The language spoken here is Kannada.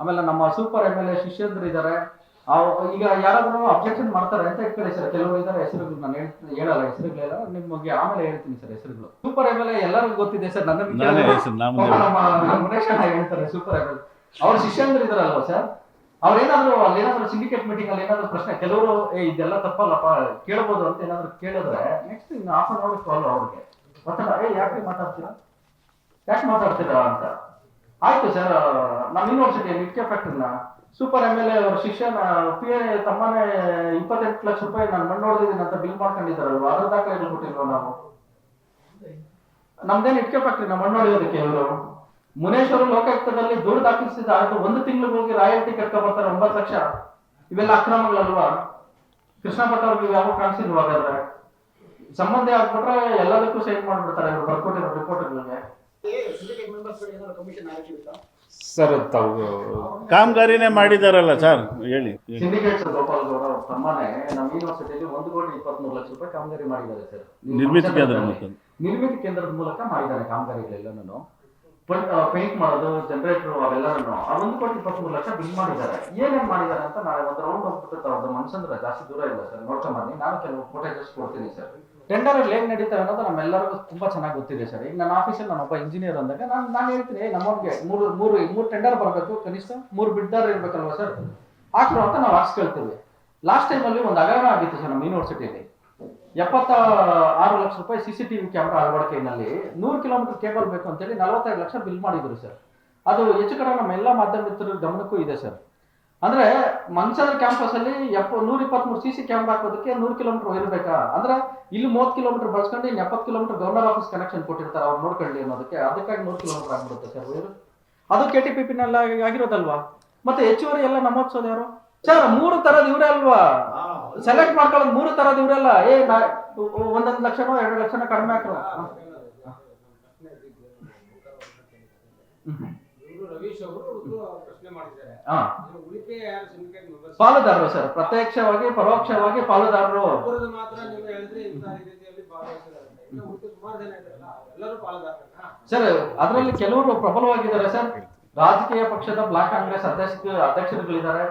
ಆಮೇಲೆ ನಮ್ಮ ಸೂಪರ್ ಎಂ ಎಲ್ ಎ ಶಿಷ್ಯಂದ್ರು ಇದ್ದಾರೆ ಈಗ ಯಾರಾದ್ರೂ ಅಬ್ಜೆಕ್ಷನ್ ಮಾಡ್ತಾರೆ ಅಂತ ಇಟ್ಕೊಳ್ಳಿ ಸರ್ ಕೆಲವರು ಇದ್ದಾರೆ ಹೆಸರುಗಳು ನಾನು ಹೇಳಲ್ಲ ಹೆಸರುಗಳೆಲ್ಲ ನಿಮಗೆ ಆಮೇಲೆ ಹೇಳ್ತೀನಿ ಸರ್ ಹೆಸರುಗಳು. ಸೂಪರ್ ಎಂ ಎಲ್ ಎ ಎಲ್ಲರಿಗೂ ಗೊತ್ತಿದೆ ಸರ್ ನನ್ನ ಮುನೇಶ್ ಹೇಳ್ತಾರೆ ಸೂಪರ್ ಎಂ ಎಲ್ ಅವ್ರ ಶಿಷ್ಯಂದ್ರು ಇದಾರಲ್ವ ಸರ್? ಅವ್ರೇನಾದ್ರು ಅಲ್ಲಿ ಏನಾದ್ರು ಸಿಂಡಿಕೇಟ್ ಮೀಟಿಂಗ್ ಅಲ್ಲಿ ಏನಾದ್ರು ಪ್ರಶ್ನೆ ಕೆಲವರು ಏ ಇದೆಲ್ಲ ತಪ್ಪಲ್ಲಪ್ಪ ಕೇಳಬಹುದು ಅಂತ ಏನಾದ್ರು ಕೇಳಿದ್ರೆ ನೆಕ್ಸ್ಟ್ ಇನ್ನು ಹಾಫ್ ಅನ್ ಅವರ್ ಕಾಲ್ ಅವ್ರಿಗೆ. ಮತ್ತೆ ಏ ಯಾಕೆ ಮಾತಾಡ್ತೀರಾ? ಯಾಕೆ ಮಾತಾಡ್ತೀರಾ ಅಂತ. ಆಯ್ತು ಸರ್ ನಮ್ಮ ಯೂನಿವರ್ಸಿಟಿ ನಿತ್ಯ ಫ್ಯಾಕ್ಟ್ರಿನ ಸೂಪರ್ ಎಂ ಎಲ್ ಎ ಅವ್ರ ಶಿಕ್ಷಣ ಪಿ ಎ ತಮ್ಮನೇ ಇಪ್ಪತ್ತೆಂಟು ಲಕ್ಷ ರೂಪಾಯಿ ನಾನು ಮಣ್ಣು ಅಂತ ಬಿಲ್ ಮಾಡ್ಕೊಂಡಿದ್ದಾರಲ್ವ ಅದ್ರ ದಾಖಲೆ ಕೊಟ್ಟಿಲ್ವಾ ನಾವು? ನಮ್ದೇನು ಇಟ್ಕೆ ಫ್ಯಾಕ್ಟ್ರಿ ನಮ್ಮ ಮಣ್ಣು ಹೊಡೆಯೋದಕ್ಕೆ ಇವರು? ಮುನೇಶ್ವರ ಲೋಕಾಯುಕ್ತದಲ್ಲಿ ದೂರು ದಾಖಲಿಸಿದ ಆಯ್ತು. ಒಂದು ತಿಂಗಳಿಗೆ ಹೋಗಿ ರಾಯಲ್ಟಿ ಕಟ್ಕೊ ಬರ್ತಾರೆ ಒಂಬತ್ತು ಲಕ್ಷ. ಇವೆಲ್ಲ ಅಕ್ರಮಗಳಲ್ವಾ? ಕೃಷ್ಣ ಭಟ್ ಅವ್ರಿಗೆ ಯಾವ ಕಾಣಿಸಿಲ್ವಾ ಹಾಗಾದ್ರೆ? ಸಂಬಂಧ ಆಗ್ಬಿಟ್ರೆ ಎಲ್ಲದಕ್ಕೂ ಸೈನ್ ಮಾಡ್ಬಿಡ್ತಾರೆ. ಇವ್ರು ಬರ್ಕೊಟ್ಟಿರೋ ರಿಪೋರ್ಟ್ಗಳಿಗೆ ಸರ್ ತಾವು ಕಾಮಗಾರಿನೇ ಮಾಡಿದಾರಲ್ಲ ಸರ್ ಹೇಳಿ. ಸಿಂಡಿಕೇಟ್ ಸರ್ ಗೋಪಾಲ್ ಗೌಡ ಅವ್ರ ತಮ್ಮನೇ ನಮ್ಮ ಯೂನಿವರ್ಸಿಟಿಯಲ್ಲಿ ಒಂದು ಕೋಟಿ ಇಪ್ಪತ್ಮೂರು ಲಕ್ಷ ರೂಪಾಯಿ ಕಾಮಗಾರಿ ಮಾಡಿದ್ದಾರೆ ಸರ್. ನಿರ್ಮಿತಿ ಕೇಂದ್ರದ ಮೂಲಕ. ಮಾಡಿದ್ದಾರೆ ಕೇಂದ್ರದ ಮೂಲಕ ಮಾಡಿದ್ದಾರೆ ಕಾಮಗಾರಿಗಳೆಲ್ಲನೂ. ಪೇಂಟ್ ಮಾಡೋದು ಜನರೇಟರ್ ಅವೆಲ್ಲನೂ ಆ ಒಂದು ಕೋಟಿ ಇಪ್ಪತ್ಮೂರು ಲಕ್ಷ ಬಿಲ್ ಮಾಡಿದ್ದಾರೆ. ಏನೇನ್ ಮಾಡಿದ್ದಾರೆ ಅಂತ ನಾಳೆ ಒಂದು ರೌಂಡ್ ಹೋಗ್ಬಿಟ್ಟು ಅವ್ರದ್ದು ಮನ್ಸಂದ್ರ ಜಾಸ್ತಿ ದೂರ ಇಲ್ಲ ಸರ್. ನೋಡ್ಕೊಂಡ್ ಬನ್ನಿ ನಾನು ಕೆಲವು ಫೋಟೇಜಸ್ ಕೊಡ್ತೀನಿ ಸರ್. ಟೆಂಡರ್ ಅಲ್ಲಿ ಏನ್ ನಡೀತಾರೆ ಅನ್ನೋದು ನಮ್ಮೆಲ್ಲರಿಗೂ ತುಂಬಾ ಚೆನ್ನಾಗಿ ಗೊತ್ತಿದೆ ಸರ್. ಈಗ ನನ್ನ ಆಫೀಸಲ್ಲಿ ನಾನು ಒಬ್ಬ ಇಂಜಿನಿಯರ್ ಅಂದಾಗ ನಾನು ನಾನು ಹೇಳ್ತೀನಿ "ಏ, ನಮ್ಮವ್ರಿಗೆ ಮೂರು ಮೂರು ಮೂರು ಟೆಂಡರ್ ಬರಬೇಕು ಕನಿಷ್ಠ ಮೂರು ಬಿಡ್ದಾರ ಇರ್ಬೇಕಲ್ವಾ ಸರ್? ಹಾಕ್ರು ಅಂತ ನಾವು ಹಾಕ್ಸ್ಕೊಳ್ತೀವಿ ಲಾಸ್ಟ್ ಟೈಮ್ ಅಲ್ಲಿ ಒಂದು ಅಗಾರ ಆಗಿತ್ತು ಸರ್ ನಮ್ಮ ಯೂನಿವರ್ಸಿಟಿಯಲ್ಲಿ ಎಪ್ಪತ್ತ ಆರು ಲಕ್ಷ ರೂಪಾಯಿ ಸಿ ಸಿ ಟಿವಿ ಕ್ಯಾಮ್ರಾ ಅಳವಡಿಕೆಯಲ್ಲಿ ನೂರು ಕಿಲೋಮೀಟರ್ ಕೇಬಲ್ ಬೇಕು ಅಂತೇಳಿ ನಲವತ್ತೈದು ಲಕ್ಷ ಬಿಲ್ ಮಾಡಿದ್ರು ಸರ್ ಅದು ಹೆಚ್ಚು ಕಡೆ ನಮ್ಮ ಎಲ್ಲ ಮಾಧ್ಯಮ ಮಿತ್ರರ ಗಮನಕ್ಕೂ ಇದೆ ಸರ್ ಅಂದ್ರೆ ಮನ್ಸಂದ್ರ ಕ್ಯಾಂಪಸ್ ಅಲ್ಲಿ ಎಪ್ಪ ನೂರ ಇಪ್ಪತ್ಮೂರು ಸಿ ಸಿ ಕ್ಯಾಮ್ರಾ ಹಾಕೋದಕ್ಕೆ ನೂರು ಕಿಲೋಮೀಟರ್ ಇರಬೇಕಾ ಅಂದ್ರೆ ಇಲ್ಲಿ ಮೂವತ್ತು ಕಿಲೋಮೀಟರ್ ಬಳಸ್ಕೊಂಡು ಇನ್ನು ಎಪ್ಪತ್ತು ಕಿಲೋಮೀಟರ್ ಗವರ್ನರ್ ಆಫೀಸ್ ಕನೆಕ್ಷನ್ ಕೊಟ್ಟಿರ್ತಾರೆ, ಅವ್ರು ನೋಡ್ಕೊಳ್ಳಿ ಅನ್ನೋದಕ್ಕೆ. ಅದಕ್ಕಾಗಿ ನೂರು ಕಿಲೋಮೀಟರ್ ಆಗ್ಬಿಡುತ್ತೆ ಸರ್ ವೈರು ಅದು ಕೆ ಟಿ ಪಿ ಪಿನಲ್ಲಿ ಆಗಿರೋದಲ್ವಾ? ಮತ್ತೆ ಹೆಚ್ಚುವರಿ ಎಲ್ಲ ನಮ್ಮ ಯಾರು? ಸರ್ ಮೂರು ತರದ ಇವರೇ ಅಲ್ವಾ? ಸೆಲೆಕ್ಟ್ ಮಾಡ್ಕೊಳ್ಳೋದು ಮೂರು ತರದ ಇವರೆಲ್ಲ ಏ ಒಂದೊಂದು ಲಕ್ಷನೋ ಎರಡು ಲಕ್ಷನೋ ಕಡಿಮೆ ಹಾಕಲ್ಲ ಪಾಲುದಾರರು ಸರ್ ಪ್ರತ್ಯಕ್ಷವಾಗಿ ಪರೋಕ್ಷವಾಗಿ ಪಾಲುದಾರರು. ಸರ್ ಅದರಲ್ಲಿ ಕೆಲವರು ಪ್ರಬಲವಾಗಿದ್ದಾರೆ ಸರ್. ರಾಜಕೀಯ ಪಕ್ಷದ ಬ್ಲಾಕ್ ಕಾಂಗ್ರೆಸ್ ಅಧ್ಯಕ್ಷ ಅಧ್ಯಕ್ಷರುಗಳಿದ್ದಾರೆ.